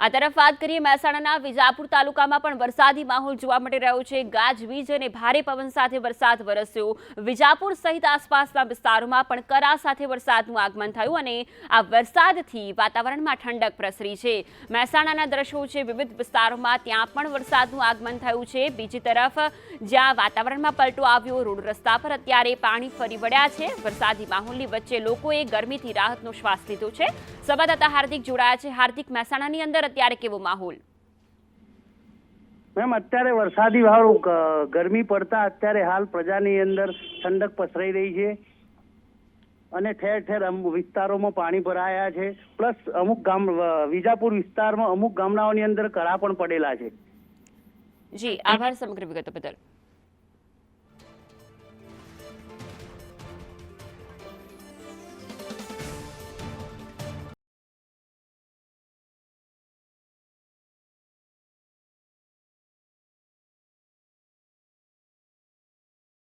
આ તરફ વાત કરીએ મહેસાણાના વિજાપુર તાલુકામાં પણ વરસાદી માહોલ જોવા મળી રહ્યો છે. ગાજવીજ અને ભારે પવન સાથે વરસાદ વરસ્યો. વિજાપુર સહિત આસપાસના વિસ્તારોમાં પણ કરા સાથે વરસાદનું આગમન થયું અને આ વરસાદથી વાતાવરણમાં ઠંડક પ્રસરી છે. મહેસાણાના દ્રશ્યો છે, વિવિધ વિસ્તારોમાં ત્યાં પણ વરસાદનું આગમન થયું છે. બીજી તરફ જ્યાં વાતાવરણમાં પલટો આવ્યો, રોડ રસ્તા પર અત્યારે પાણી ફરી વળ્યા છે. વરસાદી માહોલની વચ્ચે લોકોએ ગરમીથી રાહતનો શ્વાસ લીધો છે. સંવાદદાતા હાર્દિક જોડાયા છે. હાર્દિક, મહેસાણાની અંદર અત્યારે કેવો માહોલ? મેમ અત્યારે વરસાદી વાળું ગરમી પડતા અત્યારે હાલ પ્રજાની અંદર ઠંડક પસરાઈ રહી છે. અને ઠેર ઠેર વિસ્તારોમાં પાણી ભરાયા છે. પ્લસ અમુક ગામ વિજાપુર વિસ્તારમાં અમુક ગામડાઓની અંદર કરા પણ પડેલા છે. જી આભાર સમગ્ર વિગતો બદલ.